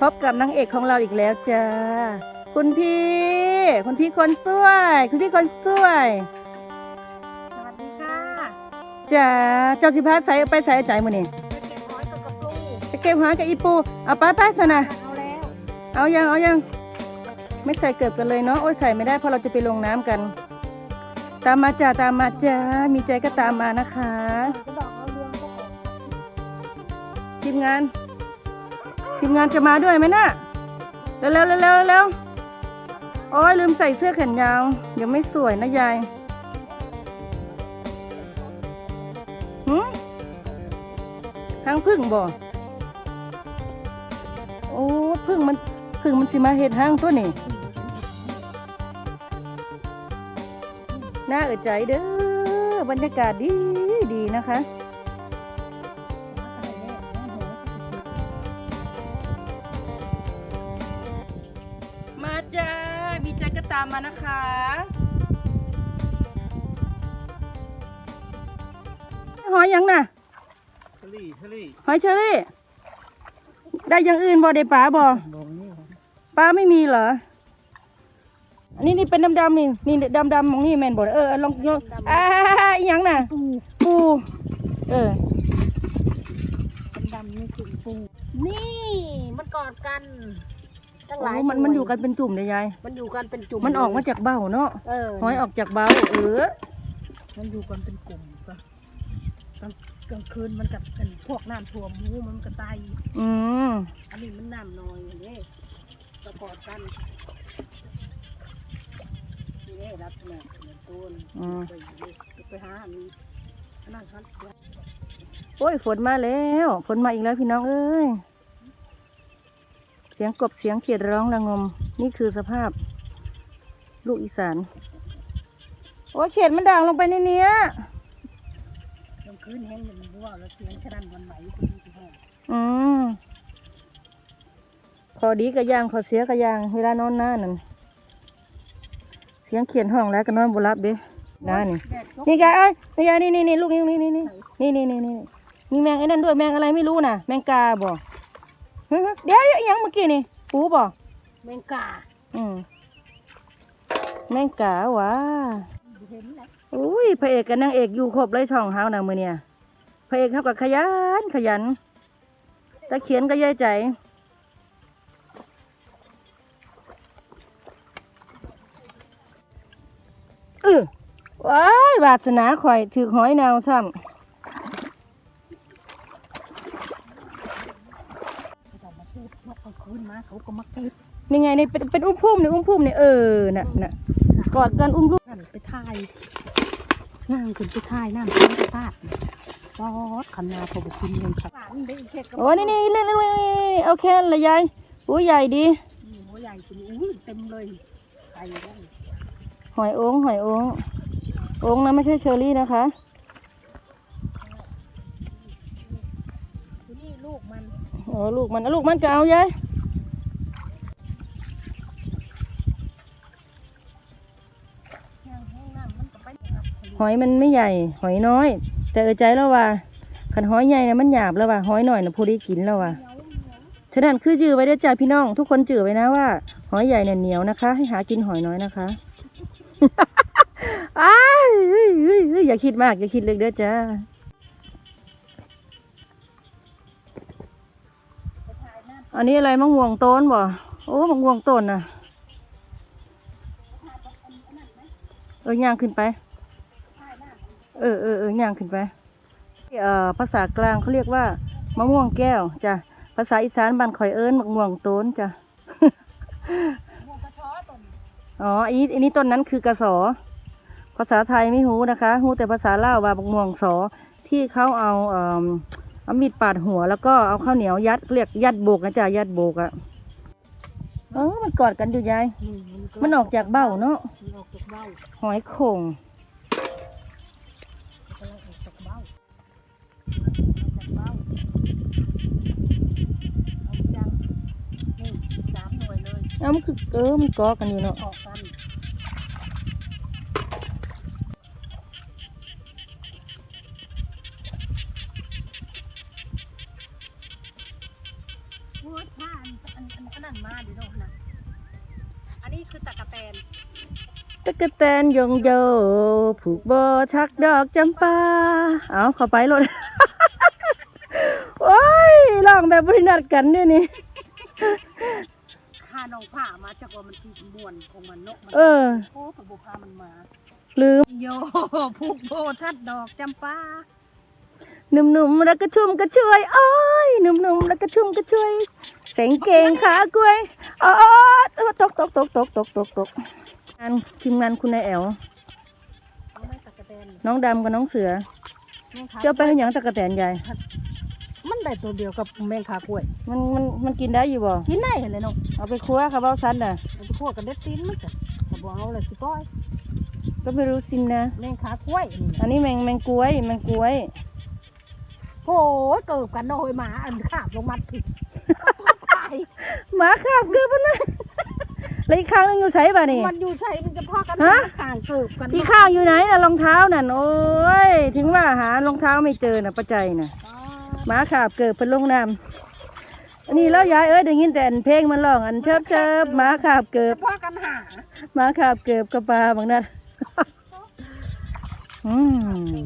พบกับนางเอกของเราอีกแล้วจ้า คุณพี่ คุณพี่คนสวย คุณพี่คนสวย สวัสดีค่ะจ้า เจ้าสิพาใส่ไปใส่ใจมือนี่ไปเก็บหอยกับกระปูไปเก็บหากับอีปู เอาไปไปสนะเอาแล้ว เอายัง เอายัง ไม่ใส่เกิบกันเลยเนาะ โอ้ยใส่ไม่ได้เพราะเราจะไปลงน้ำกัน ตามมาจ้า ตามมาจ้า มีใจก็ตามมานะคะจะบอกเอาเรื่องก็ออกทีมงาน ทีมงานจะมาด้วยไหมน่ะเร็วเร็วเร็วเร็วโอ้ยลืมใส่เสื้อแขนยาว เดี๋ยวไม่สวยนะยายหืมทางพึ่งบ่โอ้พึ่งมันพึ่งมันสิมาเห็ดห้างตัวนี่น่าเอิดใจเด้อบรรยากาศดีดีนะคะ ตามมานะคะ หอยยังน่ะทะลี่ทะลี่หอยเชอรี่ ได้อย่างอื่นบ่ได้ปลาบ่บองนี่ปลาไม่มีเหรอ อันนี้นี่เป็นดำๆนี่นี่ดำๆมองนี่แมนบ่เออลองยกอ่าอีหยังน่ะ ปูปูเออดำๆนี่คือปูนี่มันกอดกัน ตั้งหโอ้ลายมันมันอยู่กันเป็นจุ่มเลยยาย มันอยู่กันเป็นจุ่มมันออกมาจากเบ้าเนาะเออหอยออกจากเบ้าเออ มันอยู่กันเป็นกลุ่มก็กลางกลางคืนมันกับเป็นพวกน้ำท่วมหมูมันก็ตายอืมอันนี้มันน้ำน้อยอย่างนี้ก็กอดกันนี่ได้รับแม่เหมือนต้นอืมไปไปหาอันนี้อันนั้นครับโอ้ยฝนมาแล้ว ฝนมาอีกแล้วพี่น้องเอ้ยเสียงกบเสียงเขียดร้องระงม นี่คือสภาพ ลูกอีสาน โอ้ยเขียดมันด่างลงไปในเนี้ยกลางคืนแห้งมันรั่วแล้วเสียงฉะนั้นวันไหวคุณที่ห้องอืมขอดีกระยางขอเสียกระยางเวลานอนหน้านั่นเสียงเขียนห้องแล้วก็นอนบุรับเด้น้านี่แดดตกนี่แกเอ้ยนี่ยายนี่นี่นี่ลูกนี่นี่นี่นี่นี่นี่นี่นี่มีแมงไอ้นั่นด้วยแมงอะไรไม่รู้น่ะ แมงกาบ่ฮะ เดี๋ยวอีหยังเมื่อกี้นี่ปูบ่แมงกาอืมแมงกาหวะเห็นแล้วอุ้ยพระเอกกับนางเอกอยู่ครบเลยช่องเฮานะมือเนี่ยพระเอกเขากับขยันขยันตะเขียนก็ย่ายใจ เออว้ายวาสนาข่อยถือหอยนางซ้เนี่ไงนี่เป็นเป็นอุ้มพุ่มนี่อุ้มพุ่มนี่เออน่ะน่ะกอดกันอุ้มลูกนั่นไปถ่ายนั่งขึ้นไปถ่ายนั่นขึ้นไปพาดซอสขนาพอบุกินเงินครับนี่ได้เช็ดกับโอ้นี่นี่เล่นเล่นเล่นโอเคเลยยายอุ้ยใหญ่ดีหัวใหญ่คุณอุ้ยเต็มเลยไปแล้วหอยโอ้งหอยโอ้งโอ้งนะไม่ใช่เชอรี่นะคะทีนี่ลูกมันโอ้ลูกมันลูกมันก็เอายาย หอยมันไม่ใหญ่ หอยน้อย แต่เออใจแล้วว่าขันหอยใหญ่นะมันหยาบแล้วว่าหอยหน่อยนะพอดีกินแล้วว่าฉะนั้นคือจือไว้เด้จ้าพี่น้อง ทุกคนจือไว้นะว่า หอยใหญ่เนี่ยเหนียวนะคะ ให้หากินหอยน้อยนะคะอ้ายอย่าคิดมาก อย่าคิดเล็กเด้อจ้าอันนี้อะไรมะม่วงต้นบ่ โอ้มะม่วงต้นน่ะ เออย่างขึ้นไป เออเออเออย่างขึ้นไปเอ่อภาษากลางเขาเรียกว่ามะม่วงแก้วจ้ะภาษาอีสานบ้านข่อยเอิ้นมะม่วงโต้นจ้ะอ๋ออันนี้อันนี้ต้นนั้นคือกระสอ ภาษาไทยไม่รู้นะคะรู้แต่ภาษาลาวว่ามะม่วงสอที่เขาเอาเอ่อเอามีดปาดหัวแล้วก็เอาข้าวเหนียวยัดเรียกยัดโบกนะจ๊ะยัดโบกอะเออมันกอดกันอยู่ยายมันออกจากเบ้าเนาะมันออกจากเบ้าหอยโข่ง เอ้ามันคือเออมันกอกันอยู่เนาะพูดว่าอันอันอันขนาดมาดิโดนนะอันนี้คือตะกะแตนตะกะแตนยงโยผูกโบชักดอกจำปาเอาเข้าไปรถโอ้ยลองแบบบริณัดกันเนี่ยนี่าน้องผ้ามาจากว่ามันชีมวนของมันนกมันเออ โอ้ผมบุพามันมา ลืมโยผูกโบทัดดอกจำปาหนุ่มๆแล้วก็ชุ่มกระชวยโอ้ยหนุ่มๆแล้วก็ชุ่มกระชวยเสียงเก่งขากล้วยอ๋อตกตกตกตกตกตกตกงานทีมงานคุณนายแอลเอาไม่ตะกะแตนน้องดำกับน้องเสือแมงคาเจ้าไปให้หยังตะกะแตนใหญ่ มันได้ตัวเดียวกับแมงคากล้วย มันมันมันกินได้อยู่บ่ กินได้เห็นเลยเนาะเอาไปครัวค่ะเบ้าซันน่ะมันจะพวกกันเด็ดตีนมันจ้ะแต่บอกเอาเลยสิก้อยก็ไม่รู้สินนะ แมงคากล้วยนี่อันะนนี้แมงแมงกล้วยแมงกล้วย โอ้ยเกิดกันโนยหมาอันขาบลงมาผิดตายหมาขาบเกือบมันนะแล้วอีกข้างนึงอยู่ใส่ป่ะนี่ มันอยู่ใช่มันจะพอกันฮะ ข้างเกิดกันที่ข้างอยู่ไหนน่ะรองเท้านั่นโอ้ยถึงว่าหารองเท้าไม่เจอน่ะประใจน่ะอ๋อ หมาขาบเกิดเป็นลงน้ำอันนี้แล้วยายเอ้ยได้ยินแต่อันเพลงมันร้องอันเชิบเชิบหมาขาบเกิจะบพอกันหาหมาขาบเกิบกระปลาบางนั้นอืม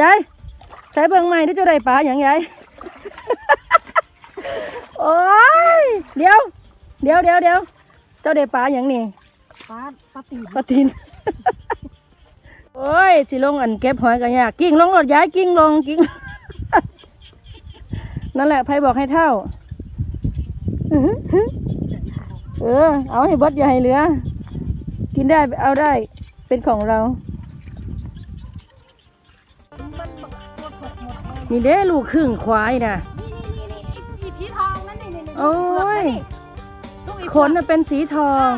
ยายใช้เบิ่งใหม่ที่จะได้ปลาอย่างยายโอ้ยเดี๋ยวเดี๋ยวเดี๋ยวเดี๋ยวเจ้าได้ปลาอย่างนี่ปลาปลาตีนปลาทิน โอ้ยสิลงอันเก็บหอยกันยากกิ้งลงรถย้ายกิ้งลงกิ้งนั่นแหละไพ่บอกให้เท่าเออ เอาให้บดอย่าให้เหลือ กินได้เอาได้เป็นของเรา นี่เด้ลูกครึ่งควายนะนี่นี่นี่อีพีทองนั่นนี่นี่โอ้ยขนน่ะเป็นสีทอง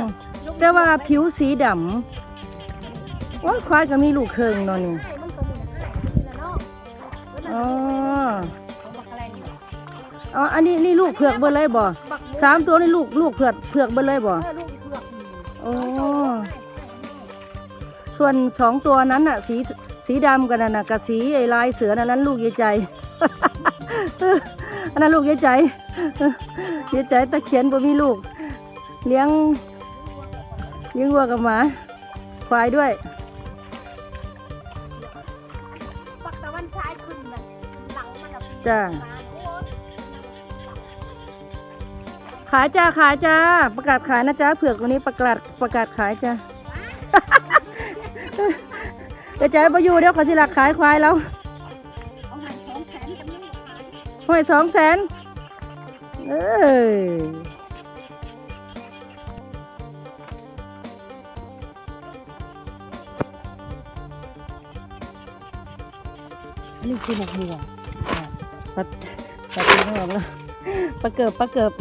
แต่ว่าผิวสีดำ โอ้ยควายก็มีลูกครึ่งเนอนนี่ใช่มันตัวนี้ใช่นี่แหละเนาะแล้วมันอ๋อของบักแรงอยู่อ๋ออันนี้นี่ลูกเผือกเบดเลยบ่บักหมูสามตัวนี่ลูกลูกเผือกเผือกเบดเลยบ่เออลูกอีเผือกนี่โอ้ใช่ใช่ใช่ส่วนสองตัวนั้นน่ะ สีสีดำกันน่ะนะกับสีไอ้ลายเสือนั่นนั้นลูกยายใจอันนั้นลูกยายใจยายใจตะเคียนบ่มีลูก เลี้ยงเลี้ยงวัวกับหมาควายด้วย จ้าขายจ้าขายจ้า ประกาศขายนะจ้าเผือกวันนี้ประกาศประกาศขายจ้าเดี๋ยวใจไปอยู่เดี๋ยวเขาสิหลักขายควายแล้วเอาใหายสองแสนกันยังขายห้อยสองแสนเอ้ยนี่คือหมกม่ว ปัดปัดไม่ออกแล้วปลาเกิบปลาเกิบ